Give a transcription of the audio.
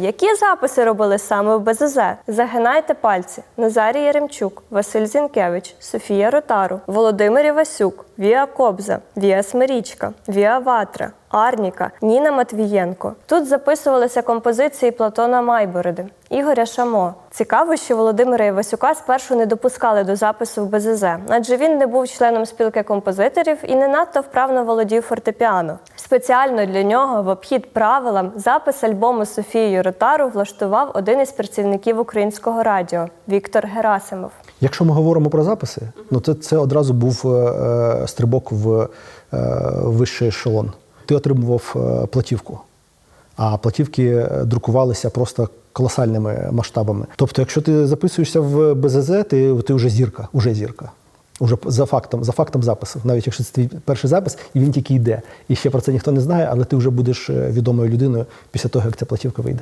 Які записи робили саме в БЗЗ? Загинайте пальці. Назарій Яремчук, Василь Зінкевич, Софія Ротару, Володимир Івасюк, Віа Кобза, Віа Смирічка, Віа Ватра, Арніка, Ніна Матвієнко. Тут записувалися композиції Платона Майбороди, Ігоря Шамо. Цікаво, що Володимира Івасюка спершу не допускали до запису в БЗЗ, адже він не був членом спілки композиторів і не надто вправно володів фортепіано. Спеціально для нього в обхід правилам запис альбому Софії Ротару влаштував один із працівників українського радіо Віктор Герасимов. Якщо ми говоримо про записи, ну то це одразу був е, е, стрибок в е, вищий ешелон. Ти отримував е, платівку, а платівки друкувалися просто колосальними масштабами. Тобто, якщо ти записуєшся в БЗЗ, ти, ти вже зірка, уже зірка. Уже за фактом, за фактом запису, навіть якщо це твій перший запис, і він тільки йде. І ще про це ніхто не знає, але ти вже будеш е, відомою людиною після того, як ця платівка вийде.